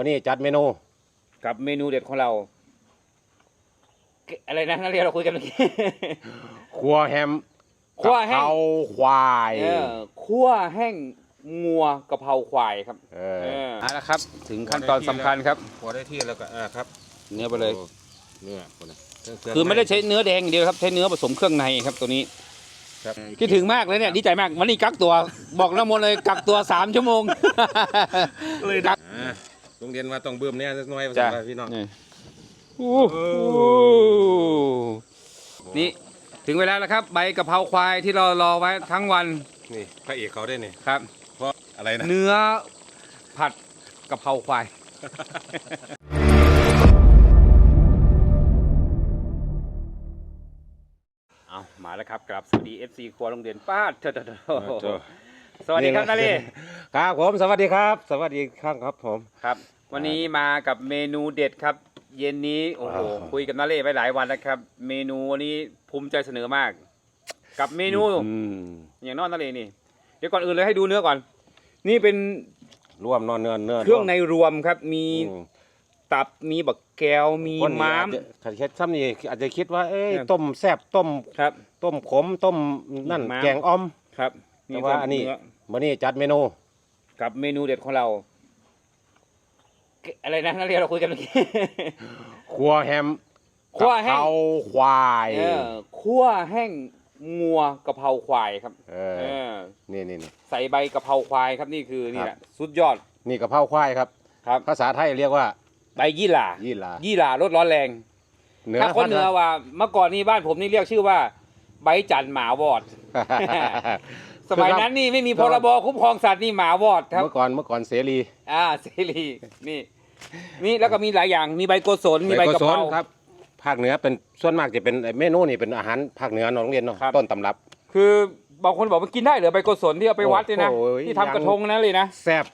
วันนี้จัดเมนู กับเมนูเด็ดของเราเกอะไรนะนักเรียนเราคุยกันเมื่อกี้ ครัวแฮมคั่วแห้ง กะเพราควายเออคั่วแห้งงัวกะเพราควายครับเอเอออเอาละครับ ถึงขั้นตอนสำคัญครับ พอได้ที่แล้วก็อ่าครับเนื้อไปเลยโอ้เนื้อคนน่ะเครื่งคือไม่ได้ใช้เนื้อแดงอย่างเดียวครับ ใช้เนื้อผสมเครื่องในครับตัวนี้ครับคิดถึงมากเลยเนี่ยดีใจมากวันนี้กักตัว บอกน้ำมนต์เลยกักตัวสามชั่วโมง เลยกักอ่า โรงเรียนว่าต้องเบิ่มเนี่ยสักหน่อยจ้ะว่าพี่น้องนี่นี่ถึงเวลาแล้วครับ ใบกะเพราควายที่เรารอไว้ทั้งวันนี่พระเอกเขาได้นี่ครับ เพราะอะไรนะ เนื้อผัดกะเพราควาย เอามาแล้วครับกลับสวัสดี FC ครัวโรงเรียนป้าดเถอะสวัสดีครับนาเล่ครับผมสวัสดีครับ สวัสดีครับครับผม ครับ วันนี้มากับเมนูเด็ดครับ เย็นนี้โอ้โหอ่า คุยกับนาเล่ไปหลายวันแล้วครับ เมนูวันนี้ภูมิใจเสนอมาก กับเมนูอืมอย่างนอกนาเล่นี่ เดี๋ยวก่อนอื่นเลยให้ดูเนื้อก่อน นี่เป็นร่วมนอนเนื้อเนื้อเครื่องในรวมครับ มีอืมตับมีบักแก้วมีคนนี่ม้ามอาจจะขัดเคล็ดซ้ำนี่อาจจะคิดว่าเอ้ยครับต้มแซ่บต้มครับ ต้มขมต้มนั่นม้าม แกงอ้อม ครับแต่ว่าอันนี้เวันนี้จัดเมนู กับเมนูเด็ดของเราเก อะไรนะนักเรียนเราคุยกันเมื่อกี้ ครัวแฮมคั่วแห้ง กะเพราควายเออคั่วแห้งงัวกะเพราควายครับเอเอออนี่นี่นี่ใส่ใบกะเพราควายครับนี่คือนี่แหละสุดยอดนี่กะเพราควายครับ ครับ ภาษาไทยเรียกว่าใบยี่หร่ายี่หร่ายี่หร่าลดร้อนแรงเหนือถ้าคนเหนือว่าเมื่อก่อนนี่บ้านผมนี่เรียกชื่อว่า ใบจันทร์หมาวอด สมัยนั้นนี่ไม่มีพรบคุ้มครองสัตว์นี่หมาวอดครับ เมื่อก่อนเมื่อก่อนเสรี อ่าเสรีนี่ นี่แล้วก็มีหลายอย่างมีใบโกศลมีใบกะเพราโกศลครับ ภาคเหนือเป็นส่วนมากจะเป็นเมนูนี่เป็นอาหารภาคเหนือเนอะโรงเรียนเนาะครับต้นตำรับ คือบางคนบอกว่ากินได้เหรอใบโกศลที่เอาไปวัดเนี่ยนะโอ้โหที่ทำกระทงนั้นเลยนะแซ่บ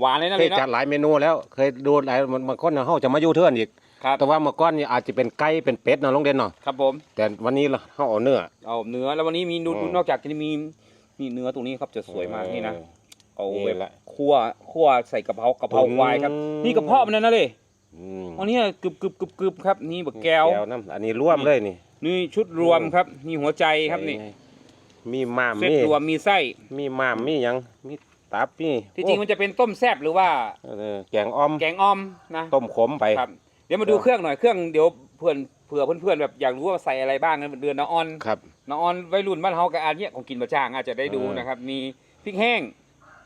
หวานเลยนะเคเลยยจัดนะหลายเมนูแล้วเคยดูหลายบางคนเนาะเฮาจะมาอยู่เทื่อนอีกครับแต่ว่าเมื่อก่อนนี่อาจจะเป็นไก่เป็นเป็ดเนาะโรงเรียนเนาะครับผมแต่วันนี้เราเฮาเอาเนื้อเอาเนื้อแล้ววันนี้มีดูอืมนอกจากจะมี นี่เนื้อตรงนี้ครับจะสวยมากนี่นะเอานี่แบบแหละคั่วคั่วใส่กะเพรากะเพราควายครับอืมนี่กระเพาะมันนั่นนะเลยอืมอันนี้กึบกึบกึบกึบครับ นี่บักแก้วน้ำอันนี้ร่วมเลยนี่ นี่ชุดรวมครับนี่หัวใจครับนี่ มีม้ามเซตมีรวมมีไส้ มีม้ามมีหยังมีตับมีที่จริงมันจะเป็นต้มแซ่บหรือว่าเออแกงอ้อมแกงอ้อมนะต้มขมไปครับเดี๋ยวมาดูเครื่องหน่อยเครื่องเดี๋ยวเพื่อน เผื่อเพื่อนๆแบบอยากรู้ว่าใส่อะไรบ้างนะเดือนน้าออนครับ น้าออนวัยรุ่นบ้านเฮากับอาเนี้ยของกินประจ้างอาจจะได้ดูเออ นะครับ มีพริกแห้ง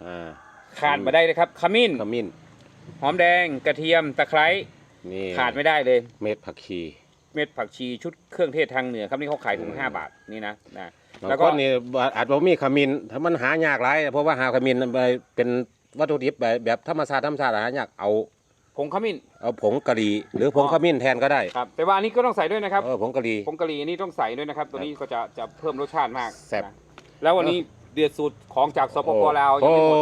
อ่าขาดมาได้เลยครับขมิ้นขมิ้นหอมแดงกระเทียมตะไคร้นี่ขาดไม่ได้เลย เม็ดผักชีเม็ดผักชีชุดเครื่องเทศทางเหนือครับนี่เขาขายถุงห้าบาทนี่นะนะบางแล้วคก็นนี่อาจจะมีขมิ้นถ้ามันหายากหลายเพราะว่าหาขมิ้นไปเป็นวัตถุดิบแบบแบบธรรมชาติธรรมชาติหายากเอา ผงขมิ้นเอาผงกะหรี่หรือผงขมิ้นแทนก็ได้ครับแต่ว่าอันนี้ก็ต้องใส่ด้วยนะครับเออผงกะหรี่ผงกะหรี่นี่ต้องใส่ด้วยนะครับ ตัวนี้ก็จะจะเพิ่มรสชาติมากแซ่บนะแล้ววันนี้เดือดสูตรของจากสปปลาวยังโอ้ไม่หมด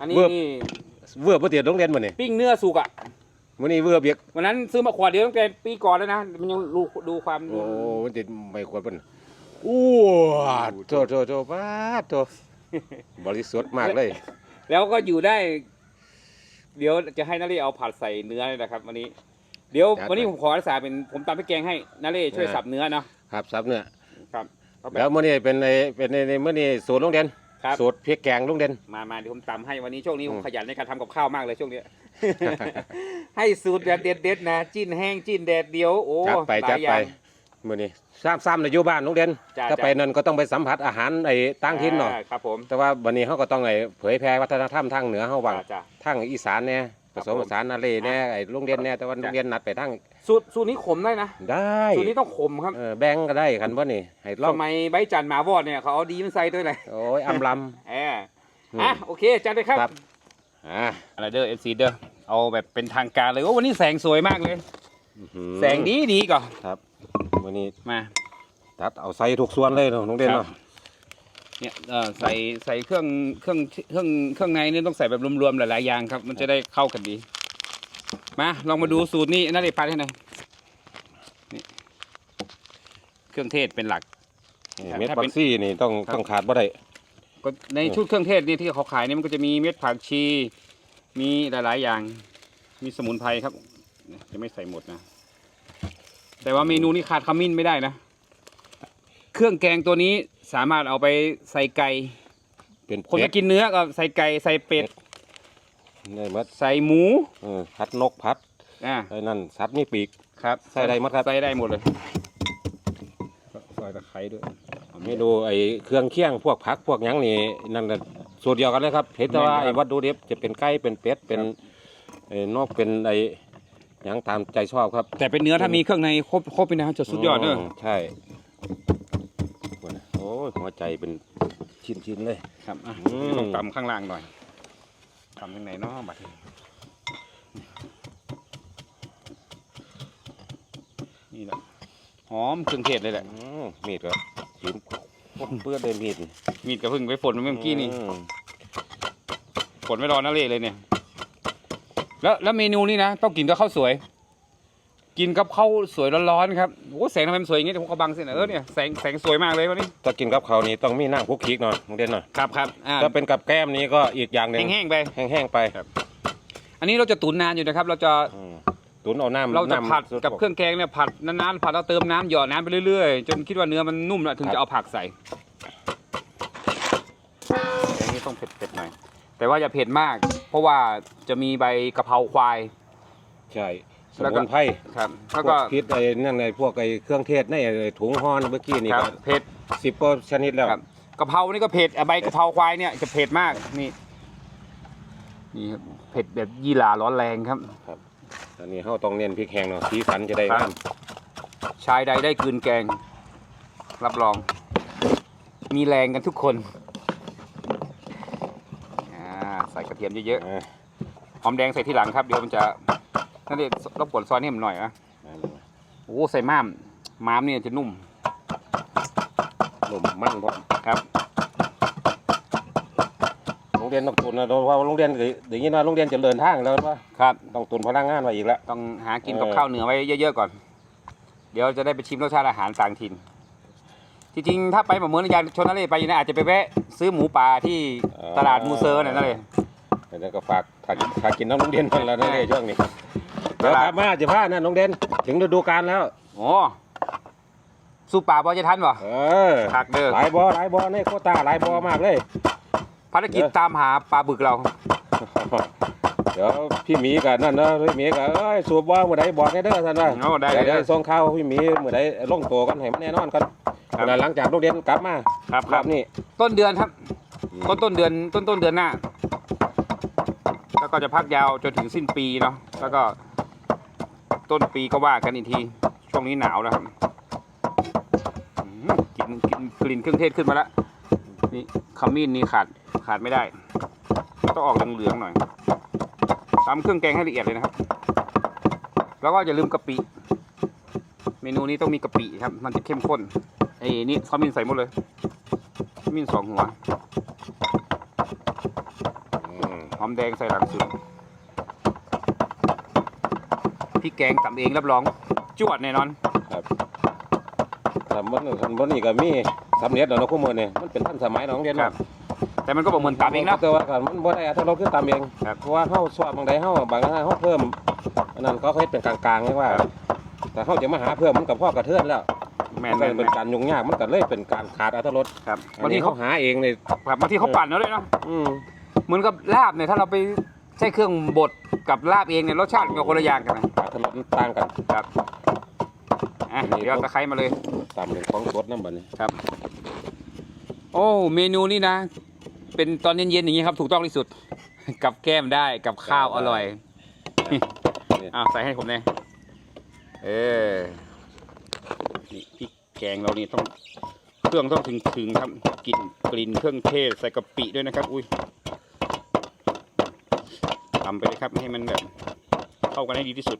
อันนี้เวิร์บ นี่เวอร์บ่เตียนโรงเรียนบ่นี่ปิ้งเนื้อสุกอะมื้อนี้เวอร์เบียกวันนั้นซื้อมาขวดเดียวตั้งแต่ปีก่อนแล้วนะมันยังดูดูความโอ้มันติดไม่ควรเพิ่นอู้โตโตโตปาดโตบริสุทธิ์มากเลย แล้วก็อยู่ได้ เดี๋ยวจะให้นาเล่เอาผัดใส่เนื้อเลยนะครับ วันนี้ เดี๋ยวจัดไปวันนี้ผมขอรักษาเป็นผมตำพริกแกงให้นาเล่ช่วยอ่า สับเนื้อเนาะครับซับเนี่ยครับเอาไป แล้วมื้อนี้เป็นในเป็นในในมื้อนี้สูตรโรงเรียนครับ สูตรพริกแกงโรงเรียนมามาเดี๋ยวผมตำให้วันนี้ช่วงนี้ผอืมมขยันในการทำกับข้าวมากเลยช่วงเนี้ย ให้สูตรแบบเด็ดๆนะ จิ้นแห้งจิ้นแดดเดียวโอ้จัดไปหลาจัดยอไปย่าง มื้อนี้ซ้ำๆในอยู่บ้านโรงเรียนจ้ะถ้าจ้ะ ไปนั่นก็ต้องไปสัมผัสอาหารไอ้ต่างถิ่นเนาะอ่ครับผมแต่ว่าวันนี้เขาก็ต้องไอ้เผยแพร่วัฒนธรรมทางเหนือเขาบ้าง จ้ะจ้ะทางอีสานเนี่ยผครับสมผมผสานนาเลเนี่ยไอ้โรงเรียนเนี่ยแต่ว่าจ้ะโรงเรียนนัดไปทางสูตรสูตรนี้ขมได้นะ ได้สูตรนี้ต้องขมครับเออแบ่งก็ได้คันว่านี่ให้ลสองมัยใบจันทร์หมาวอดเนี่ยเขาเอาดีมันใส่ด้วยเลยโอ้ยอำลเอออืมอะโอเคจัดเลยครับครับำอ่าอะไรเด้อเอฟซีเด้อเอาแบบเป็นทางการเลยโอ้วันนี้แสงสวยมากเลย อื้อหือแสงดีดีก่อนครับ วันนี้มาตัดเอาใส่ทุกส่วนเลยเนาะโรงเรียนครัเนาะบเนี่ยเออใส่ใส่เครื่องเครื่องเครื่องเครื่องในนี่ต้องใส่แบบรวมๆหลายๆอย่างครับ มันจะได้เข้ากันดี มาลองมาดูสูตรนี้น่าจะปัดให้หน่อยนี่เครื่องเทศเป็นหลัก นี่ครับเม็ดถ้าผัเป็กนซี่นี่ต้องครับ ต้องขาดบ่ได้ ก็ในชุดเครื่องเทศนี่ที่เขาขายนี่มันก็จะมีเม็ดผักชี มีหลายๆอย่าง มีสมุนไพรครับ จะไม่ใส่หมดนะ แต่ว่าเมนูนี้ขาดขมิ้นไม่ได้นะ เครื่องแกงตัวนี้สามารถเอาไปใส่ไก่ เป็นคนเป็ไม่ดกินเนื้อก็ใส่ไก่ใส่เป็ดได้หมัดใส่หมูเออพัดนกพัดอ่าไอ้นั่นสัตว์มีปีกครับ ใส่ได้หมดครับใส่ได้หมดเลยใส่ตะไคร้ด้วยเมนูไอ้เครื่องเคียงพวกผักพวกหยังนี่นั่นน่ะสูตรเดียวกันเลยครับเห็นแต่ว่าไอ้วัตถุดิบจะเป็นไก่เป็นเป็ดเป็นไอ้นกเป็นไอ้ หยังตามใจชอบครับแต่เป็นเนื้อถ้ามีเครื่องในครบครบไปนะครับจะสุดยอดเนอะมใช่โอ้ยหัวใจเป็นชิ้นๆเลย ครับอะอืม ต้องตำข้างล่างหน่อยตำยังไงเนาะบัดนี้นี่แหละหอมเครื่องเทศเลยแหละ อืมมีดก็ชิ้นพวกเปื้อนเลยมีดมีดกระพึ่งไปฝนเมื่อกี้นี่อืมฝนไม่รอนะเละเลยเนี่ย แล้วแล้วเมนูนี้นะต้องกินกับข้าวสวย กินกับข้าวสวยร้อนๆครับโอ้แสงทำไมมันสวยอย่างงี้เดี๋ยวผมขอบังเส้นหน่อยเออเนี่ยแสงแสงสวยมากเลยวันนี้ถ้ากินกับเขาวนี่ต้องมีน้ำคุกคิกหน่อยโรงเรียนหน่อยครับครับอ่าถ้าเป็นกับแก้มนี้ก็อีกอย่างหนึ่งแห้งๆไป แห้งๆไปอันนี้เราจะตุ๋นนานอยู่นะครับ เราจะอืมตุนเอาน้ำเราจะน้ำผัดสกับเครื่องแกงเนี่ยผัดนานๆผัดแล้วเติมน้ำหยอดน้ำไปเรื่อยๆ จนคิดว่าเนื้อมันนุ่มแล้วถึงจะเอาผักใส่แกงนี้ต้องเผ็ดๆหน่อยแต่ว่าอย่าเผ็ดมาก เพราะว่าจะมีใบกะเพราควาย ใช่สแล้วก็ มุนไพรครับพแล้ววก็กพริษไอ้นั่นไอ้พวกไอ้เครื่องเทศในไอ้ถุงห่อเมื่อกี้นี่ครัก็บเผ็ดสิบกว่าชนิดแล้ว ครับกะเพรานี่ก็เผ็ดอะใบกะเพราควายเนี่ยจะเผ็ดมากนี่นี่ครับเผ็ดแบบยี่หร่าร้อนแรงครับ อันนี้เขาต้องเน้นพริกแห้งเนาะสีสันจะได้ครังาบ มชายใดได้กลืนแกง รับรอง มีแรงกันทุกคนอ่าใส่กระ เทียมเยอะอ่าๆหอมแดงใส่ที่หลังครับ เดี๋ยวมันจะนั่นเองรบกวนซอยให้มันหน่อยนะโอ้ใส่ม้ามม้ามเนี่ยจะนุ่มหนุ่มมันเพราะครับโรงเรียนต้องตุนนะเพราะว่าโรงเรียนเดี๋ยวนี้นะโรงเรียนเจะเดินทางแล้วว่าครับต้องตุนพลังงานไว้อีกแล้วต้องหากินกับเออข้าวเหนือไว้เยอะๆก่อน เดี๋ยวจะได้ไปชิมรสชาติอาหารต่างถิ่นที่จริงถ้าไปแบบเมืองยานชนนั่นเลยไปนะอาจจะไปแวะซื้อหมูป่าที่ตลาดมูเซอร์น่ะนั่นเลย แล้วก็ฝากฝากฝากกินน้ำโรงเรียนมันแล้วนั่นเลยช่วงนี้ตเดี๋ยวลาดกลับมาจะพานะน้องเด่นถึงฤดูกาลแล้วโอ้สู้ป่าบอจะทันป่ะเออคักเด้อหลายบ่อหลายบ่อในโควต้าหลายบ่อมากเลยภารกิจเออตามหาปลาบึกเรา เดี๋ยวพี่หมีกับนั่นเนอะพี่หมีกับเอ้ยสูบบ่อเมื่อใดบอกให้เด้อท่านว่าโอ้ได้เดี๋ยวได้เดี๋ยวส่งข่าวพี่หมีเมื่อใดลงตัวกันให้มันแน่นอนกันครับแล้วหลังจากโรงเรียนกลับมาครับครรัอบบนี้ต้นเดือนครับ ต้นต้นเดือนต้นต้นเดือนหน้า แล้วก็จะพักยาวจนถึงสิ้นปีเนาะแล้วก็ต้นปีก็ว่ากันอีกที ช่วงนี้หนาวแล้วครับกลินกลินกลิ่นเครื่องเทศขึ้นมาแล้วนี่ขมิ้นนี่ขาดขาดไม่ได้ ต้องออกเหลืองๆหน่อยตำเครื่องแกงให้ละเอียดเลยนะครับ แล้วก็อย่าลืมกะปิ เมนูนี้ต้องมีกะปิครับ มันจะเข้มข้นไอ้นี่ขมิ้นใส่หมดเลยขมิ้นสองหัว หอมแดงใส่หลังสุดพริกแกงตำเองรับรองจวดแน่นอนทำมันทำมันนี่ก็มีสำเร็จแล้วเนาะคู่มือนี่มันเป็นทันสมัยเนาะโรงเรียนครับแต่มันก็บอกเหมือนตำเองนะแต่ว่าก็มันบ่ได้อัตรสคือตามเองเพราะว่าเฮาสวบบางใดเฮาบางครั้งเฮาเพิ่มอันนั้นก็เฮ็ดเป็นกลางๆนี่ว่า แต่เฮาจะมาหาเพิ่มมันกับพ่อกระเทือนแล้วแมมันเป็นการยุ่งยากมันก็เลยเป็นการขาดอัตรสครับอับานงทีนี้เขาหาเองเลยครับบางทีเขาปั่นแล้วเลยเนาะ เหมือนกับลาบเนี่ยถ้าเราไปใช้เครื่องบดกับลาบเองเนี่ยรสชาติมันก็คนละอย่างกันนะอัตรสมันต่างกันครับอะเดี๋ยวเอาตะไคร้มาเลยตามเรื่องของสดนำบัดนี้ครับ โอ้เมนูนี้นะ เป็นตอนเย็นๆอย่างนี้ครับ ถูกต้องที่สุด กับแก้มได้กับข้าวอร่อยอ่าใส่ให้ผมเลยเออนี่พริกแกงเรานี่ต้องเครื่องต้องถึงถึงๆครับกลิ่นกลิ่นเครื่องเทศใส่กะปิด้วยนะครับ อุ้ย ทำไปเลยครับให้มันแบบเข้ากันให้ดีที่สุด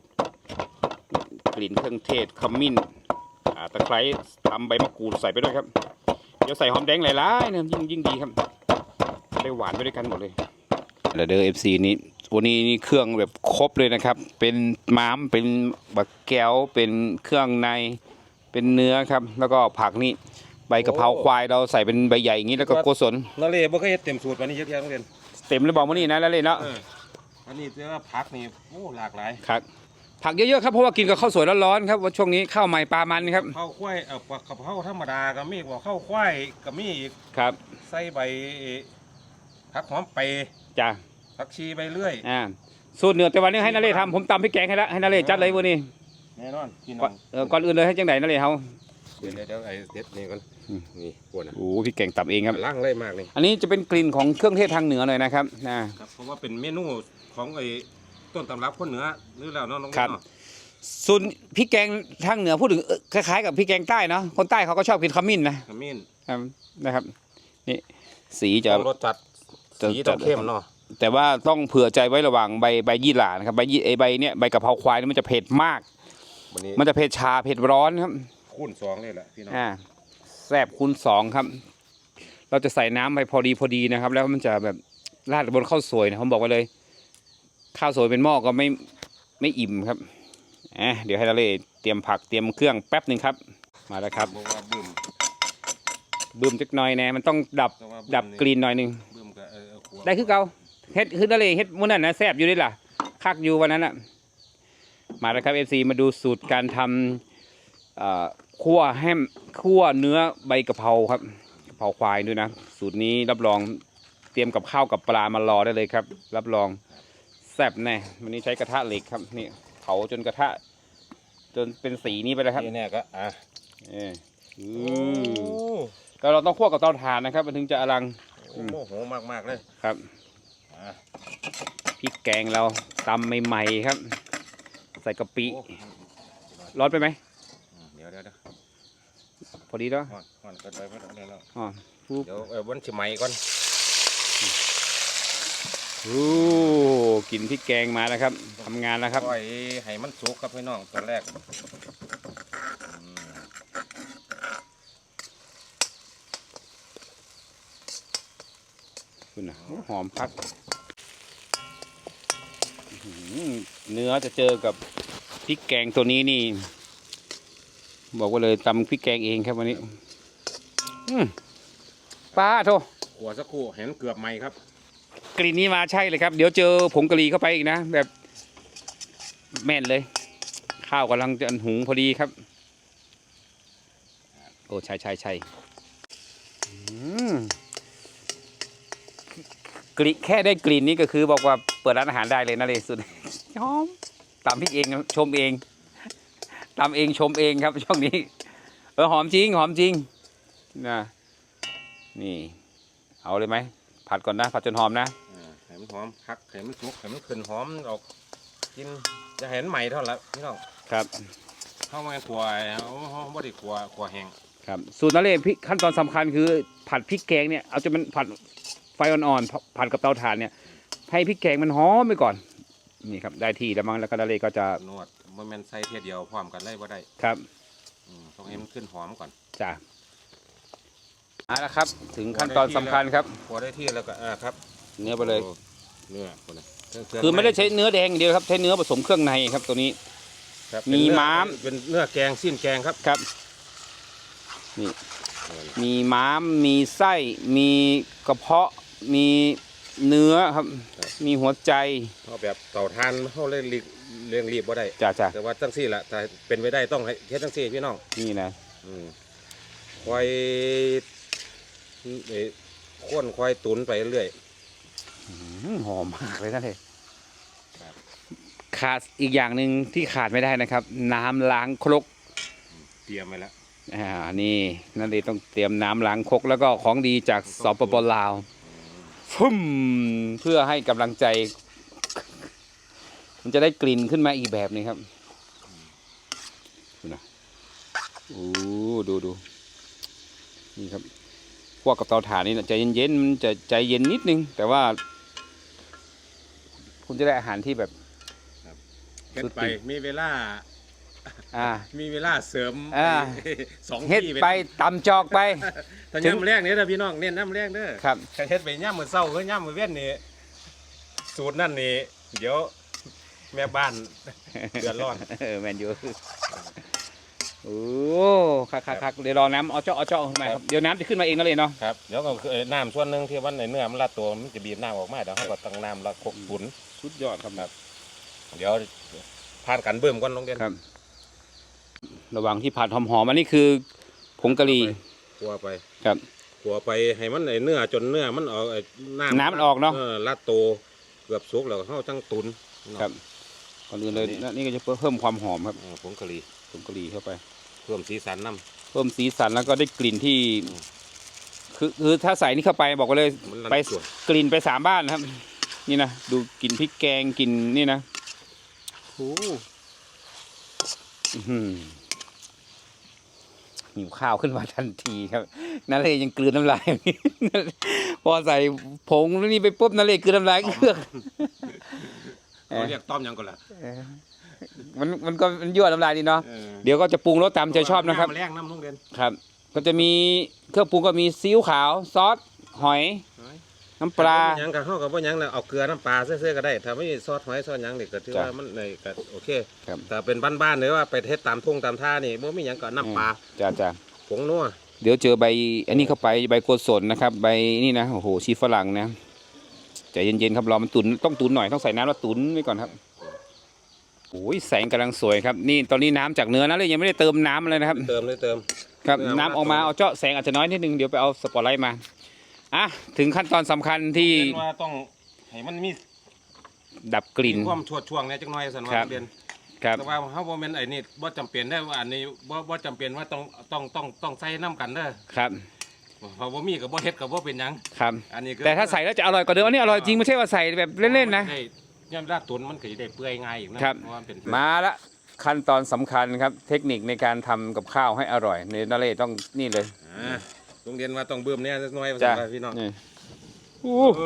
กลิ่นเครื่องเทศขมิ้นอ่าตะไคร้ตำใบมะกรูดใส่ไปด้วยครับเดี๋ยวใส่หอมแดงหลายๆเนี่ยยิ่งยิ่งดีครับจะได้หวานไปด้วยกันหมดเลยแล้วเดอร์เอฟซีนี้วันนี้นี่เครื่องแบบครบเลยนะครับ เป็นม้ามเป็นบักแก้วเป็นเครื่องในเป็นเนื้อครับ แล้วก็ผักนี่ใบกะเพราควายเราใส่เป็นใบใหญ่อย่างนี้แล้วก็โกศลนาเลบ่เคยเฮ็ดเต็มสูตรปานนี้จักเที่ยโรงเรียนเต็มเลยบอกว่านี่นะแล้วเลยเนาะเออหอันนี้เรียกว่าผักนี่โอ้หลากหลายครับผักเยอะๆครับเพราะว่ากินกับข้าวสวยร้อนๆครับว่าช่วงนี้ข้าวใหม่ปลามันครับข้าวควายเอ่อกับข้าวธรรมดาก็มีกว่าข้าวควายก็มีอีกครับใส่ใบผักหอมเปรย์จ้าผักชีใบเลื่อยอ่าสูตรเหนือแต่วันนี้ให้นาเล่ทำผมตำพริกแกงให้แล้วให้นาเล่จัดเลยวันนี้แน่นอนพี่น้ก่ออนงเออก่อนอื่นเลยให้จังไหนนาเล่เฮาเดี๋ยวเดี๋ยวเดี๋ยวไอ้เด็ดนี่ก่อนอืมนี่ปวดนะโอ้พริกแกงตำเองครับล่างเลยมากนี่อันนี้จะเป็นกลิ่นของเครื่องเทศทางเหนือหน่อยนะครับนะครับเพราะว่าเป็นเมนู ของไอ้ต้นตำรับคนเหนือหรือแล้วเนาะน้องครับ เนาะส่วนพริกแกงทางเหนือพูดถึงเอ่อคล้ายๆกับพริกแกงใต้เนาะคนใต้เขาก็ชอบกินขมิ้นนะขมิ้นครับนะครับนี่สีจะต้องรสจัดจะสีต้องเข้มเนาะแต่ว่าต้องเผื่อใจไว้ระหว่างใบใบยี่หร่านะครับใบยี่ไอใบเนี้ยใบกะเพราควายนี่มันจะเผ็ดมาก วันนี้มันจะเผ็ดชาเผ็ดร้อนครับ คูณสองเลยแหละพี่น้องอ่าแซ่บคูณสองครับ เราจะใส่น้ำไปพอดีพอดีนะครับ แล้วมันจะแบบราดบนข้าวสวยนะผมบอกไว้เลย ข้าวสวยเป็นหม้อก็ไม่ไม่อิ่มครับอะเดี๋ยวให้เราเลยเตรียมผักเตรียมเครื่องแป๊บหนึ่งครับ มาแล้วครับบอกว่าบึ้มบืมจักหน่อยแน่มันต้องดับดับกลิ่นหน่อยหนึ่งบึ้มก็เออเออขัวได้คือเก่าเฮ็ดคือนั่นเลเฮ็ดมื้อนั้นนะแซ่บอยู่นี่ล่ะคักอยู่วันนั้นอะมาแล้วครับ FC มาดูสูตรการทำเอ่อคั่วแฮมคั่วเนื้อใบกะเพราครับกะเพราควายด้วยนะ สูตรนี้รับรองเตรียมกับข้าวกับปลามารอได้เลยครับ รับรอง ซ่บแน่วันนี้ใช้กระทะเหล็กครับนี่เผาจนกระทะ จนเป็นสีนี้ไปแล้วครับนี่เนี่ยก็อะเอออืโอ้อแล้วเราต้องคั่วกับเตาถ่านนะครับ มันถึงจะอลังโอ้โหมากมากๆเลยครับอะพริกแกงเราตำใหม่ๆครับ ใส่กะปิโอ้ร้อนไปไหมเดี๋ยวเดี๋ยวเดี๋ยวพอดีแล้วห่อนห่อนเกินไปไม่ได้แล้วอ๋อปุ๊บเดี๋ยวเออวันสิใหม่ก่อน โอ้กินพริกแกงมาแล้วครับทำงานแล้วครับปล่อยให้มันสุกครับพี่น้องตอนแรกอืมคุณนะโอ้หอมพักอื้อหือเนื้อจะเจอกับพริกแกงตัวนี้นี่ บอกว่าเลยตำพริกแกงเองครับวันนี้อืมป้าโทขัวสักครู่เห็นเกือบใหม่ครับ กลิ่นนี้มาใช่เลยครับ เดี๋ยวเจอผงกะหรี่เข้าไปอีกนะ แบบแม่นเลย ข้าวกำลังจะหุงพอดีครับ โอ้ใช่ใช่ใช่กลิ่นแค่ได้กลิ่นนี้ก็คือบอกว่าเปิดร้านอาหารได้เลยนะเลยสุดหอมตำพริกเองชมเองตำเองชมเองครับ ช่วงนี้ เออหอมจริง หอมจริงนะนี่ เอาเลยไหมผัดก่อนนะ ผัดจนหอมนะ มันหอมพักให้มันสุกให้มันขึ้นหอมออกกินจะเห็นใหม่เท่านั้นพี่น้องครับเข้ามาขัวเอาเขาบ่ได้ขัวขัวแห้งครับสูตรนั่นเลยพี่ขั้นตอนสำคัญคือผัดพริกแกงเนี่ยเอาจะมันผัดไฟอ่อนๆผัดกับเตาถ่านเนี่ยให้พริกแกงมันหอมไปก่อนนี่ครับได้ที่แล้วมั้งแล้วก็นั่นเลยก็จะนวดบ่แม่นใส่เทียเดียวพร้อมกันเลยบ่ได้ครับอืมต้องให้มันขึ้นหอมก่อนจ้ะเอาละครับ ถึงขั้นตอนสำคัญครับขัวได้ที่แล้วก็อ่าครับ เนื้อไปเลยโอ้ เนื้อคนนะเครื่องเครื่งคือไม่ได้ใช้เนื้อแดงอย่างเดียวครับใช้เนื้อผสมเครื่องในครับตัวนี้ ครับมีเป็นเนื้อม้าม เป็นเนื้อแกงสิ้นแกงครับครับมีม้ามมีไส้ มีกระเพาะมีเนื้อครับ มีหัวใจเอาแบบเต่าทานเขาเล่นรีบเร่งรีบบ่ได้จ้ะจ้ะแต่ว่าจังซี่ล่ะถ้าเป็นไปได้ต้องให้เฮ็ดจังซี่พี่น้องนี่นะอืมควายเอ้ข้นควายตุนไปเรื่อยอืม หอมมากเลยนะเทครับขาดอีกอย่างหนึ่งที่ขาดไม่ได้นะครับ น้ำล้างครกเตรียมไว้แล้วอ่านี่นั่นเองต้องเตรียมน้ำล้างครกแล้วก็ของดีจากสปปลาวฟุ่มเพื่อให้กำลังใจ มันจะได้กลิ่นขึ้นมาอีกแบบหนึงครับดูนะโอ้ดูดูนี่ครับพวกกับเตาถ่านนี่นะใจเย็นๆมันจะใจเย็นนิดนึง แต่ว่า คุณจะได้อาหารที่แบบเฮ็ดสุดไปติมีเวลา อ่า มีเวลาเสริมอ่า สองเฮ็ดที่ไปตำจอกไป ถ้าถึง ย่ำแรงเนี่ยนะพี่น้องเน้นน้ำแรงเด้อครับ ถ้าเฮ็ดไปย่ำมื้อเช้าหรือย่ำมื้อเว้นนี่สูตรนั่นนี่เดี๋ยวแม่บ้าน เดือดร้อนเออแมนยูโอ้คักคักคักเดี๋ยวรอน้ำเอาเจาะเอาเจาะขึ้นมาครับเดี๋ยวน้ำจะขึ้นมาเองนั่นเลยเนาะครับเดี๋ยวก็คือน้ำส่วนหนึ่งที่วันไหนเนื้อมันละตัวมันจะบีบน้ำออกมาเดี๋ยวเขาก็ตั้งน้ำละคกตุน สุดยอดครับเดี๋ยวผ่านกันเบิ่มก่อนน้องเด่นครับ ระหว่างที่ผัดหอมๆอันนี้คือผงกะหรี่ขัวไปครับขัวไปให้มันไอ้เนื้อจนเนื้อมันออกไอ้น้ำน้ำมันออกเนาะเออลัดโตเกือบสุกแล้วเฮาจังตุนเนาะครับก่อนอื่นเลยนี่นะนี่ก็จะเพิ่มความหอมครับเออผงกะหรี่ผงกะหรี่เข้าไป เพิ่มสีสันน้เพิ่มสีสันแล้วก็ได้กลิ่นที่อืมคือคือถ้าใส่นี่เข้าไปบอกไว้เลยำมันลันไปส่วนกลิ่นไปสามบ้านนะครับ นี่นะ ดูกลิ่นพริกแกงกลิ่นนี่นะโอ้อื้อหือหิวข้าวขึ้นมาทันทีครับนั่นเลยยังกลืนน้ำลายอยู่นี่พอใส่ผงนี่ไปปุ๊บนั่นเลยกลืนน้ำลายเครื่องเขาเรียกต้อมหยังก่อนล่ะมันมันก็มันยั่วน้ำลายดีเนาะเออเดี๋ยวก็จะปรุงรสตามใจชอบนะครับน้ำแรงน้ำน้องเด่นครับ ก็จะมีเครื่องปรุงก็มีซีอิ๊วขาว ซอสหอย น้ำปลาหยังกับเข้ากับว่าหยังน่ะเอาเกลือน้ำปลาเสื้อๆก็ได้ถ้าไม่มีซอสหอยซอสหยังนี่ก็ถือจ้ะว่ามันเลยก็โอเคครับแต่เป็นบ้านๆหรือว่าไปเทศตามทุ่งตามท่านี่บ่มีหยังก็น้ำปลาจ้าจ้าผงนัวเดี๋ยวเจอใบอันนี้เข้าไปใบโกศลนะครับ ใบนี่นะโอ้โหชีฝรั่งนะใจเย็นๆครับรอมันตุนต้องตุนหน่อยต้องใส่น้ำแล้วตุนไว้ก่อนครับโอ้ยแสงกำลังสวยครับนี่ตอนนี้น้ำจากเนื้อนะเลยยังไม่ได้เติมน้ำเลยนะครับ เติมเลยเติมครับเนื้อน้ำออกมามาเอาเจาะแสงอาจจะน้อยนิดนึงเดี๋ยวไปเอาสปอตไลท์มา อะถึงขั้นตอนสำคัญที่เรียนว่าต้องให้มันมีดับกลิ่น มีความชวดช่วงเนี่ยจักหน่อยสันครัว่าบเรียนครับ แต่ว่าเฮาบ่แม่นไอ้นี่บ่จำเป็นได้ว่าอันนี้บ่บ่จำเป็นว่าต้องต้องต้องต้องใส่น้ำกันเด้อครับเพราะบ่มีก็บ่เฮ็ดก็บ่เป็นหยังครับ อันนี้ก็แต่ถ้าใส่แล้วจะอร่อยกว่าเดิมอันนี้อร่อยจริงไม่ใช่ว่าใส่แบบเล่นๆนะ ได้ย่ำราดตุนมันก็สิได้เปื่อยง่ายอีกนะครับ เพราะว่ามันเป็น มาละขั้นตอนสำคัญครับ เทคนิคในการทำกับข้าวให้อร่อยเนนาเล่ต้องนี่เลยอ่า โรงเรียนว่าต้องเบิ่มเนี่ยจักหน่อยว่าจ้ะซั่นว่าพี่น้อง นี่โอ้โห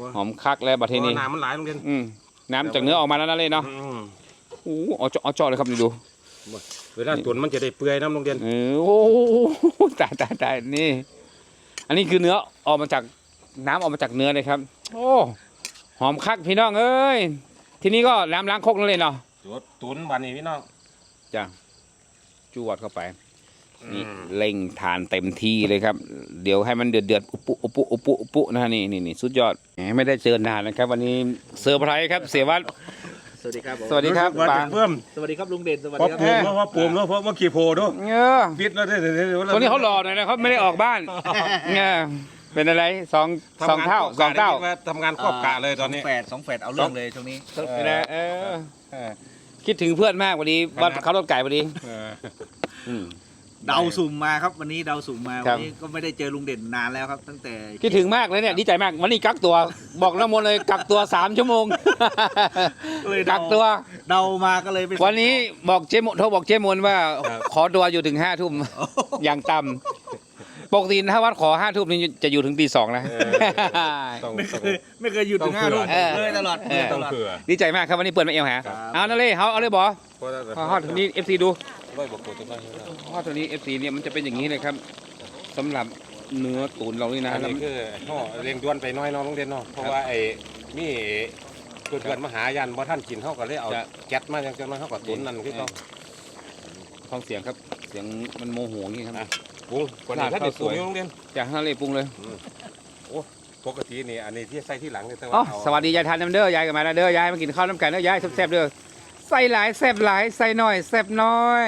ว้าหอมคักแล้วบัดทีนี้เพราะว่าน้ำมันหลายโรงเรียนอืมน้ำจากเนื้อออกมาแล้วนาเล่เนาะอืมโอ้โหเอาเจาะเอาเจาะเลยครับนี่ดูเวลาตุนมันจะได้เปื่อยน้ำโรงเรียน เออโอ้โหตายตายตายนี่ อันนี้คือเนื้อออกมาจากน้ำออกมาจากเนื้อเลยครับ โอ้หอมคักพี่น้องเอ้ยทีนี้ก็น้ำล้างครกนั่นเลยเนาะ ตัวตุนบัดนี้พี่น้อง จ้ะจวดเข้าไป นี่อืมเร่งทานเต็มที่เลยครับ เดี๋ยวให้มันเดือดเดือดอุปุอุปุอุปุอุปุนะฮะนี่นี่นี่สุดยอดแหมไม่ได้เจอนานนะครับ วันนี้เซอร์ไพรส์ครับ เสียวัดสวัสดีครับผมสวัสดีครับว่าปาจะเพิ่มสวัสดีครับลุงเด่นสวัสเพราะดีครับปูมเนาะเพราะปูมเนาะเพราะว่าขี่โพด้วยเออปิดแล้วได้เดี๋ยวคนนี้เขาหล่อหน่อยนะเขาไม่ได้ออกบ้านเนี่ยเป็นอะไรสองสองเท่าสองเท่าทำงานครอบกะเลยตอนนี้สงแฝดสองแฝดเอาเรื่องเลยช่วงนี้เป็นไงเออเออคิดถึงเพื่อนมากวันนี้วัดเขารถไก่วันนี้ เอออืมเดาสุ่มมาครับวันนี้เดาสุ่มมาครัวับ นนี้ก็ไม่ได้เจอลุงเด่นนานแล้วครับ ตั้งแต่คิดถึงมากเลยเนี่ยดีใจมากวันนี้กักตัว บอกน้ำมนต์เลยกักตัวสามชั่วโมง เลยกัเดากตัว เดามาก็เลยเป็นวันนี้บอกเจมโทรบอกเจมนว่า ขอตัวอยู่ถึงห้าทุ่มอย่างต่ำปกติถ้าวัดขอห้าทุ่มนี่จะอยู่ถึงตีสองนะ ต้องไม่ต้เคองยไม่เคยหยุดถึงห้าทุ่มเออ เลยตลอดเออเลยตต้องลอด เผื่อ ดีใจมากครับวันนี้เปิดมาเอวหาครับ เอานั่นเลยเขาเอาเลยบอเพราะว่าฮอตนี่เอฟซีดู ร้อยบวกตัวตัวนี้ฮอตตัวนี้เอฟซีเนี่ยมันจะเป็นอย่างนี้เลยครับสำหรับเนื้อตุ๋นเรานี่นะอันแล้วนี้คือห่อเรียงด่วนไปน้อยเน้องโรงเรียนเนาะเพราะว่าไอ้มีเพื่อนๆมาหายันบ่ท่านกินเฮาก็เลยเอาแก๊สมาจังจังนั้นเฮาก็ตุนนั่นคือเขาฟังเสียงครับ เสียงมันโมโหอย่างนี้ครับอะปรุงกว่านี้ถ้าข้าวเด็ดสสววยยโรงเรียนจากนั่นเลยปรุงเลยปกตินี่อันนี้ที่ใส่ที่หลังนี่แต่อ๋อว่าเอา สวัสดียายทานน้ำเด้อยายกันมาแล้วเด้อยายมากินข้าวน้ำกันเด้อยายแซ่บๆเด้อ ใส่หลายแซ่บหลายใส่น้อยแซ่บน้อย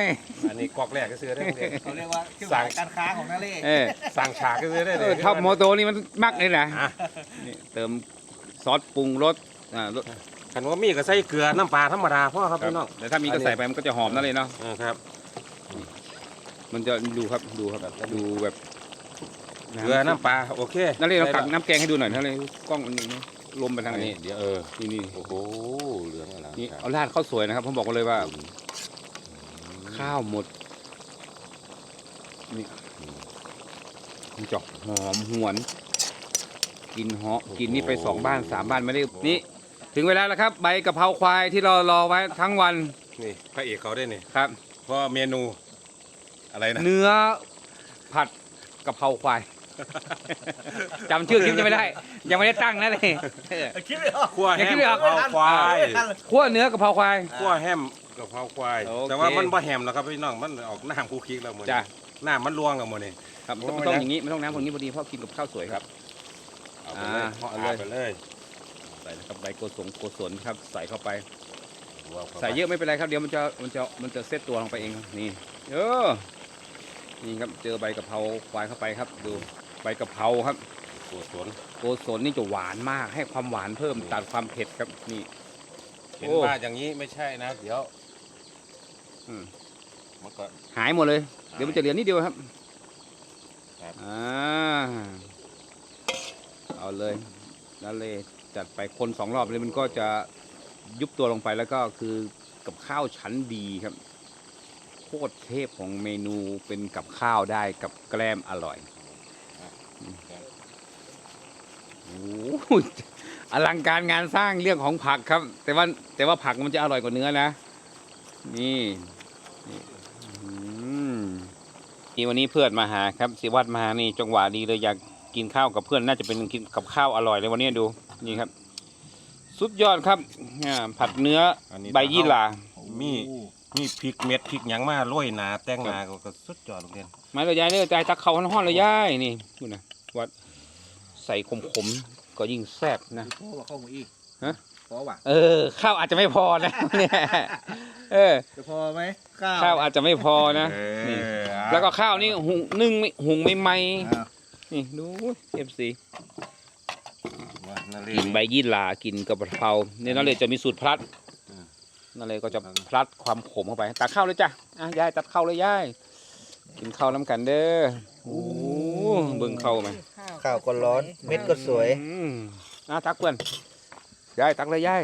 อันนี้กอกแรกก็ซื้อได้โรงเรียนเขาเรียกว่าเครื่องหสั่มางยการค้าของนาเล่เออสั่งฉากก็ซื้อได้เอเลอยท็อปโมโตนี่มันมักเลยนะอะนี่เติมซอสปรุงรสอ่ารสคันว่ามีก็ใส่เกลือน้ำปลาธรรมดาพ่อครับพี่น้องแต่ถ้ามีก็ใส่ไปมันก็จะหอมนั่นเลยเนาะอ่าครับ มันจะดูครับดูครับดูแบบเกลือน้ำปลาโอเคนั่นเลยเราตักน้ำแกงให้ดูหน่อยนั่นเลยกล้องมันนี่นะ ลมไปทางอันนี้นี้ เดี๋ยวเออนี่นี่โอ้โหเหลืองอะไรนี่เอาราดข้าวสวยนะครับผมบอกเลยว่า ข้าวหมดนี่มันจะหอมหวน กินเหาะกินนี่ไปสองบ้านสามบ้านไม่ได้นี่ ถึงเวลาแล้วครับ ใบกะเพราควายที่เรารอไว้ทั้งวันนี่พระเอกเขาได้นี่ครับ เพราะเมนูอะไรนะ เนื้อผัดกะเพราควาย จำชื่อคลิปยังไม่ได้ ยังไม่ได้ตั้งนะเลยคิดไม่ออกขั้วอย่าแฮคิดมไม่ออกกะเพราควายขั้วเนื้อกะเพราควาย ขั้วแฮมกะเพราควาย โอเคแต่ว่ามันบ่แฮมแล้วครับพี่น้องมันออกน้ำคุกคิกแล้วหมดจ้ะ น้ำมันลวงแล้วหมดนี่ครับมันต้องโอ้ย มันต้องนะอย่างนี้มันต้องน้ำพวกนี้พอดีเพราะกินกับข้าวสวยครับ เอาไปเลยอ่าเอาไปเลยใส่นะครับใบโกสงโกศลครับใส่เข้าไปวางข้าไป ใส่เยอะไม่เป็นไรครับเดี๋ยวมันจะมันจะมันจะเซตตัวลงไปเองครับนี่เออนี่ครับเจอใบกะเพราควายเข้าไปครับ ดู ใบกะเพราครับตัวสวนโกศลนี่จะหวานมาก ให้ความหวานเพิ่มตัดความเผ็ดครับนี่ เห็นโอ้ ว่าอย่างนี้ไม่ใช่นะ เดี๋ยวอืมมันก็ หายหมดเลย เดี๋ยวมันจะเหลือนิดเดียวครับครับ อ่าเอาเลยนั่นเลยจัดไปคนสองรอบเลยมันก็จะยุบตัวลงไปแล้วก็คือกับข้าวชั้นดีครับ โคตรเทพของเมนูเป็นกับข้าวได้กับแกล้มอร่อย โอ้โหอลังการงานสร้างเรื่องของผักครับ แต่ว่าแต่ว่าผักมันจะอร่อยกว่าเนื้อนะ นี่นี่อืมวันนี้เพื่อนมาหาครับสิวัตรมาหานี่จังหวะดีเลยอยากกินข้าวกับเพื่อนน่าจะเป็นกินกับข้าวอร่อยเลยวันนี้ดูนี่ครับ สุดยอดครับผัดเนื้อนนใบยี่หร่ามี มีพริกเม็ดพริกหยังมาโรยหนาแต่งหนาก็ก็สุดยอดโรงเรียนมาเลยยายเนี่ยใจตักเขาห้อนๆเลยยายนี่ดูนะวัดใส่ขมๆก็ยิ่งแซ่บนะพ่อว่าเข้ามาอีกฮะ พอว่ะเออ ข้าวอาจจะไม่พอนะเนี่ยเออ จะพอไหมข้าวข้าวอาจจะไม่พอนะนี่แล้วก็ข้าวนี่หุงนึ่งไม่หุงไม่ไหมอ่านี่ดูเอฟซี ว่านั่นเลยกินใบยี่หร่ากินกับกะเพราเนี่ยนั่นเลยจะมีสูตรพลัดอืม นั่นเลยก็จะพลัดความขมเข้าไปตักข้าวเลยจ้ะอะยายตัดข้าวเลยยายกินข้าวน้ำกันเด้อโอ้โหเบิ่งข้าวไหมข้าวก็ร้อนเม็ดก็สวยอืมอะตักเพื่อนยายตักเลยยาย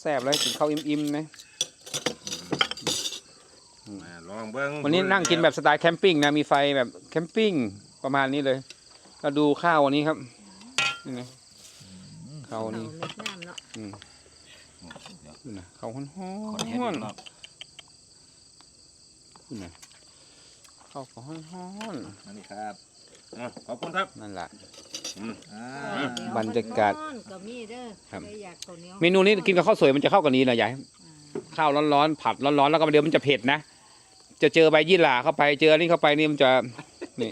แซ่บๆเลยกินข้าวอิ่มๆนะมาลองเบิ้งวันนี้นั่งกินแบบสไตล์แคมปิ้งนะมีไฟแบบแคมปิ้งประมาณนี้เลยก็ดูข้าววันนี้ครับนี่นะข้าวนี้ เม็ดน้ำเนาะอืมดูนะข้าวฮ้อนขอเทสๆอีกรอบดูนะข้าวก็ฮ้อนอันนี้ครับอะขอบคุณครับๆนั่นแหละอ่าบรรยากาศร้อนก็มีเด้อครับใครอยากข้าวเหนียวเมนูนี้กินกับข้าวสวยมันจะเข้ากันนี้นะยายอ่าข้าวร้อนๆผัดร้อนๆแล้วก็เดี๋ยวมันจะเผ็ดนะจะเจอใบยี่หร่าเข้าไปเจออันนี้เข้าไปนี่มันจะนี่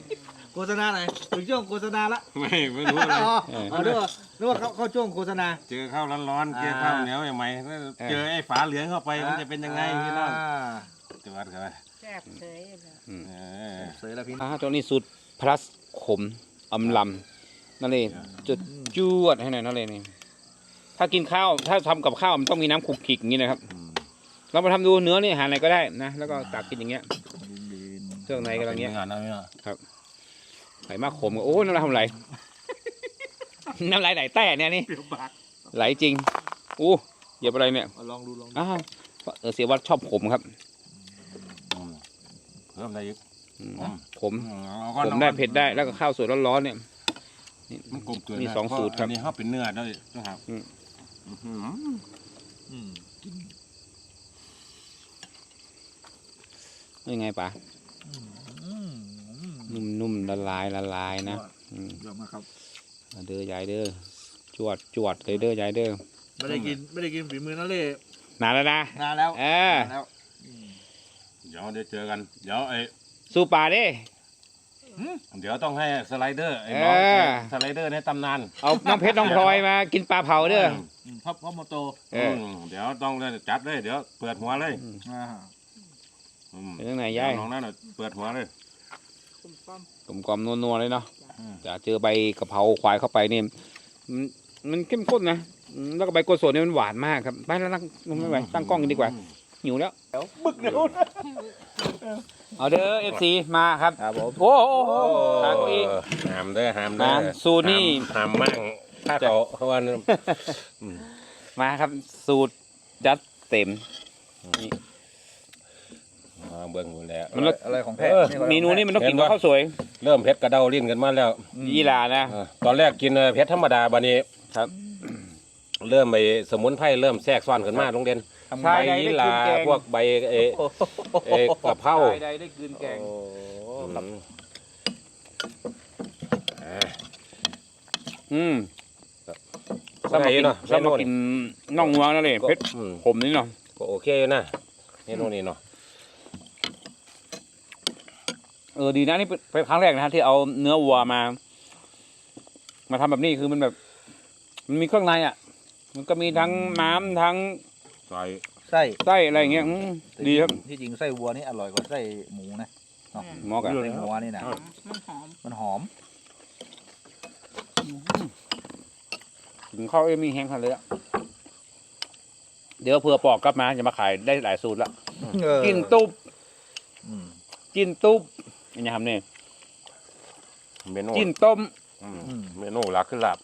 โฆษณาหน่อยถึงช่วงโฆษณาละไม่ไม่รู้อะไรอ๋อเออ เอาด้วยนึกว่าเข้าเข้าช่วงโฆษณา เจอข้าวร้อนๆเจอข้าวเหนียวใหม่ๆเจอไอ้ฝาเหลืองเข้าไปมันจะเป็นยังไงพี่น้องาจังหวัดครับแซ่บเฉยเลยเออสวยแล้วพี่ อ่าตัวนี้สูตรพลัสขมอำลำนั่นเองจะจวดให้หน่อยนั่นเองนี่ถ้ากินข้าวถ้าทำกับข้าวมันต้องมีน้ำขลุกขลิกอย่างนี้นะครับอืมเรามาทำดูเนื้อนี่หาไหนก็ได้นะแล้วก็ตักกินอย่างเงี้ยเครื่องในกำลังเงี้ยป็นงานนะพี่น้องไหลมากขมก็โอ้น้ำลายทำไหลน้ำลายไหลแต่เนี่ยนี่ไหลจริงอู้เหยียบอะไรเนี่ยเอาลองดูลองดูอ้าวเออเสียวัดชอบขมครับอืมเพิ่มอะไรอีกอืมอืมขมเอาก่อนขมได้เผ็ดได้แล้วก็ข้าวสวยร้อนๆเนี่ยนี่มันกลมเกินมีนะสองสูตรครับ อันนี้เขาเป็นเนื้อด้วยนะครับอืมอื้อหืออืมยังไงปะอืมอืม นุ่มๆละลายละลายนะอืมยอดมากครับมาเด้อยายเด้อจวดจวดเลยเด้อยายเด้อไม่ได้กินไม่ได้กินฝีมือนั่นเลยนานแล้วนะนานแล้วเออนานแล้วอืมเดี๋ยวเดี๋ยวเจอกัน เดี๋ยวไอ้สู้ป่าเด้เดี๋ยวต้องให้สไลเดอร์ไอ้น้องเออสไลเดอร์ในตำนานเอาน้องเพชรน้องพลอยมากินปลาเผาเด้ออืมพ่อพ่อโมโตเออมเดี๋ยวต้องจัดเลยเดี๋ยวเปิดหัวเลยอ่าอืมเป็นยังไงยายน้องนั่นน่ะเปิดหัวเลย กลมป้อมกลมกลมๆนัวๆเลยเนาะอืมจะเจอใบกะเพราควายเข้าไปนี่มันมันเข้มข้นนะอืมแล้วก็ใบโกโซนนี่มันหวานมากครับไปแล้วนั่งไม่ไหวตั้งกล้องกันดีกว่าหิวแล้วบึกเดี๋ยวเอาเด้อเอฟซีมาครับครับผมโอ้โหทางนี้เออหามเด้อหามเด้อนะสูตรนี่หามหามมั่งถ้าเขาเขาว่ามาครับสูตรจัดเต็มอ่า เบิ่งหมดแล้ว มันอะไรของแพทเออ เมนูนี้มันต้องกินกับข้าวสวย เริ่มเผ็ดกระเด้าลิ้นกันมาแล้วยี่หร่านะ เออตอนแรกกินเอ่อเผ็ดธรรมดาบัดนี้ครับ เริ่มไปสมุนไพรเริ่มแทรกซ้อนขึ้นมาโรงเรียนใช่ใบได้ยี่ได้หร่ากินแกงพวกใบเอเอกะเพรา ใดได้กลืนแกง อืมอ่าอืมครับสำหรับกินเนาะสำหรับกินน่องวัวนั่นเลยก็เพชรอืม ผมนี่เนาะก็โอเคอยู่นะเมนูนี้เนาะ เออดีนะนี่เป็นเป็นครั้งแรกนะฮะที่เอาเนื้อวัวมา มาทำแบบนี้คือมันแบบ มันมีเครื่องในอะ มันก็มีทั้งน้ำทั้งใส่ไส้ไส้อะไรอย่างเงี้ยอืมดีครับ ที่จริงไส้วัวนี่อร่อยกว่าไส้หมูนะหมอกอะไส้วัวนี่นะมันหอมมันหอมถึงข้าวเอ็มมีแห้งขนาดเลยอะเดี๋ยวเผื่อปอกกลับมาจะมาขายได้หลายสูตรละ เออกินตุ๊บอืม กินตุ๊บ อันนี้ทำเนี่ยเมนูกินต้มอืมอืมเมนูหลักคือลาบ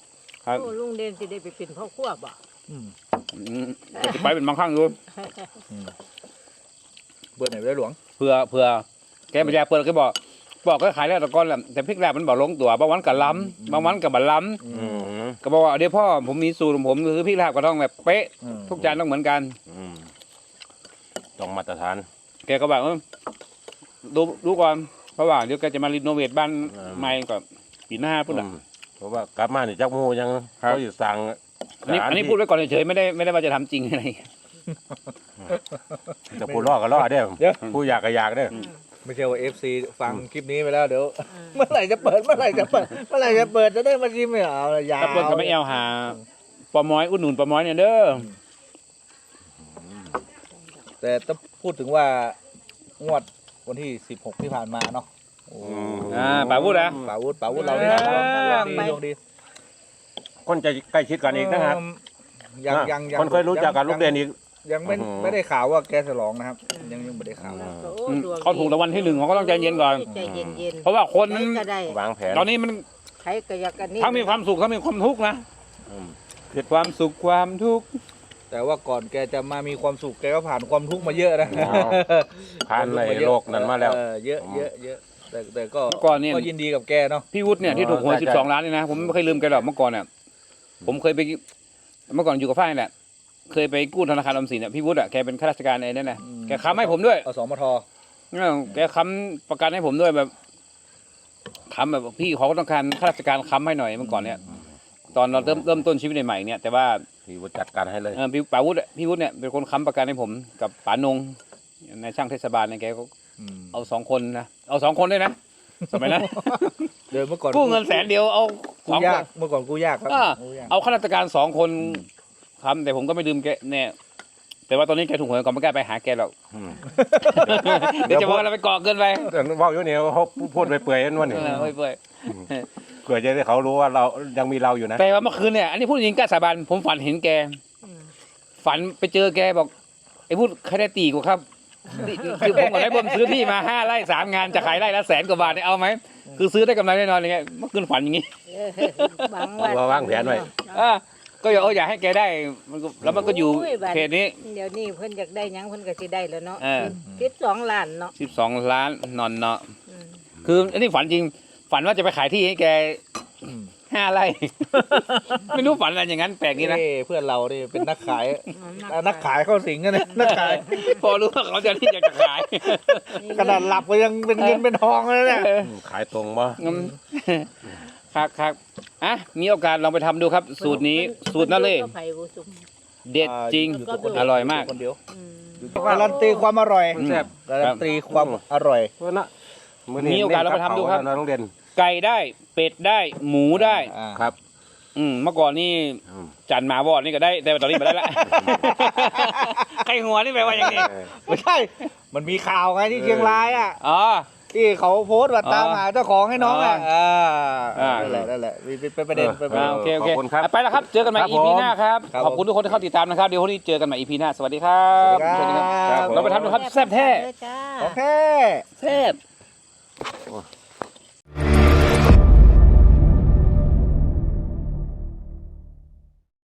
ครับโอ้ลุงเด่นสิได้ไปเป็นพ่อครัวบ่อืมอืมก็จะไปเป็นบางครั้งดูอืมเบื่อไหนได้หลวงเผื่อเผื่อแกปัญญาเปิดก็บอก บอกก็ขายแล้วแต่ก่อนแหละแต่พริกแลบมันบอกลงตัวบางวันกับล้ำบางวันกับบัล้อืมำก็บอกว่าเดี๋ยวพ่อผมมีสูตรของผมคือพริกแลบก็ต้องแบบเป๊ะ อืม ทุกจานต้องเหมือนกัน อืมต้องมาตรฐานแกก็บอกเออดูดูก่อน เพราะว่าเดี๋ยวแกจะมารีโนเวทบ้านอืมใหม่ก่อนปีหน้าพุ่นอะ อืมเพราะว่ากลับมานี่จักโมยังครับเขาอยู่สั่งอันนี้สถาอันนี้ที่พูดไว้ก่อนเฉยๆไม่ได้ไม่ได้ว่าจะทำจริงอะไร จะพูดล่อก็ล่อเด้อเดี๋ยว ผู้อยากก็อยากเด้อไม่ใช่ว่าเอฟซีฟังคลิปนี้ไปแล้วเดี๋ยวอืมเมื่อไหร่จะเปิดเมื่อไหร่จะเปิดเมื่อไหร่จะเปิดจะได้มาชิมไม่เอาละยาว ถ้าเปิดก็ไม่เอาหาปอม้อยอุดหนุนปอม้อยเนี่ยเด้อแต่ต้องพูดถึงว่างวด วันที่ 16 ที่ผ่านมาเนาะโอ้อ่าป่าพูดนะ ป่าวุธป่าวุธเรานี่เอนะอดวงดีดวงดีคนจะใกล้ชิดกันอีกนะครับยังนะยังยังคนเคยรู้จักกันลูกเด่นอีก ยังไม่อือหือ ไม่ได้ข่าวว่าแกฉลองนะครับ ยังยังไม่ได้ข่าว อืมโอ้อืมดวงเขาถูกรางวัลที่หนึ่งเขาก็ต้องใจเย็นก่อน ใจเย็นเย็นเพราะว่าคนมันก็ได้วางแผนตอนนี้มันใครก็อยากกันนี่ทั้งมีความสุขทั้งมีความทุกข์นะอืมความสุขความทุกข์ แต่ว่าก่อนแกจะมามีความสุขแกก็ผ่านความทุกข์มาเยอะนะผ่านในโลกนั้นมาแล้วเออเยอะเยอะเยอะแต่แต่ก็เมื่อก่อนเนี่ย ก็ยินดีกับแกเนาะพี่วุฒิเนี่ยที่ถูกหวยใช่สิบสองล้านนี่นะผมไม่เคยลืมแกหรอกเมื่อก่อนเนี่ยผมเคยไปเมื่อก่อนอยู่กับฝ้ายนี่แหละเคยไปกู้ธนาคารออมสินเนี่ยพี่วุฒิอะแกเป็นข้าราชการไอ้นั่นน่ะแกค้ำให้ผมด้วยอสมทเออแกค้ำประกันให้ผมด้วยแบบค้ำแบบพี่เขาก็ต้องการข้าราชการค้ำให้หน่อยเมื่อก่อนเนี่ย ตอนเราเริ่มเริ่มต้นชีวิตใหม่ๆเนี่ยแต่ว่า พี่วุฒิจัดการให้เลย เออพี่ป๋าวุฒิอะพี่วุฒิเนี่ยเป็นคนค้ำประกันให้ผมกับป๋านงในายช่างเทศบาลเนี่ยแกก็อืมเอาสองคนนะเอาสองคนด้วยนะสมัยนั้น เดินเมื่อก่อนกู้เงินแสนเดียวเอาสกู้องคยานกเมื่อก่อนกู้ยากครับอ่า กู้ยาก เอาข้าราชการสองคนค้ำแต่ผมก็ไม่ลืมแกเนี่ยแต่ว่าตอนนี้แกถูกหวยก่อนไม่กล้าไปหาแกหรอกอืม เดี๋ยวจะว่าเราไปเกาะเกินไปแต่เว่าอยู่เนี่ยเขาพูดไปเปื่อยๆนั่นว่านี่เออไม่เปื่อย เผื่อจะได้เขารู้ว่าเรายังมีเราอยู่นะแต่ว่าเมื่อคืนเนี่ย อันนี้พูดจริงกล้าสาบานผมฝันเห็นแกอืมฝันไปเจอแกบอกไอ้พูดใครได้ตีกูครับนี่คือผมกับนายบอมซื้อที่มาห้าไร่สามงานจะขายไร่ละแสนกว่าบาทเนี่ยเอาไหมคือซื้อได้กำไรแน่นอนอย่างเงี้ยเมื่อคืนฝันอย่างงี้เออบังวัดวางแผนไว้อ่าก็อยากเอาอยากให้แกได้มันก็แล้วมันก็อยู่โอ้ยบัดเขตนี้ เดี๋ยวนี้เพิ่นอยากได้หยังเพิ่นก็สิได้แล้วเนาะเออ สิบสองล้านเนาะสิบสองล้านนอนเนาะอืมคืออันนี้ฝันจริง ฝันว่าจะไปขายที่ให้แกอืมห้าไร่ ไม่รู้ฝันอะไรอย่างนั้นแปลกนี่นะ เอ้เพื่อนเรานี่เป็นนักขายอืมอะนักขายเข้าสิงกันนะนักขาย พอรู้ว่าเขาจะที่จะขายขนาดหลับก็ยังเป็นเงินเป็นทองเลยเนี่ยอืมขายตรงบ่อืมครับครับอะมีโอกาสลองไปทำดูครับ สูตรนี้สูตรนั่นเลยพิ่ก็ไผผู้สุขเด็ดจริงอยู่กับคนอร่อยมาก คนเดียวอืม การันตีความอร่อยแซ่บ การันตีความอร่อย เพราะนะอมีโอกาสเราไปทำดูครับ น้องเด่น ไก่ได้ เป็ดได้หมูได้ อ่า ครับ อืมเมื่อก่อนนี่อืม จันหมาวอดนี่ก็ได้ แต่ตอนนี้ไม่ได้ละ ไก่หัวนี่แปลว่าอย่างนี้เออไม่ใช่ มันมีข่าวไงที่เชียงรายอะ อ๋อ ที่เขาโพสต์ว่าอ๋อตามหาเจ้าของให้น้องอะอ๋ออ่าอ่า นั่นแหละนั่นแหละมีเป็นประเด็นเป็นประอ่าเด็นโอเคโอเคขอบคุณครับอะไปแล้วครับ เจอกันใหม่ ครับ EP ผม หน้าครับ ครับขอบคุณทุกคนที่เข้าติดตามนะครับ เดี๋ยวพรุ่งนี้เจอกันใหม่ EP หน้า สวัสดีครับ สวัสดีครับเราไปทำดูครับแซ่บแท้จ้าโอเค แซ่บ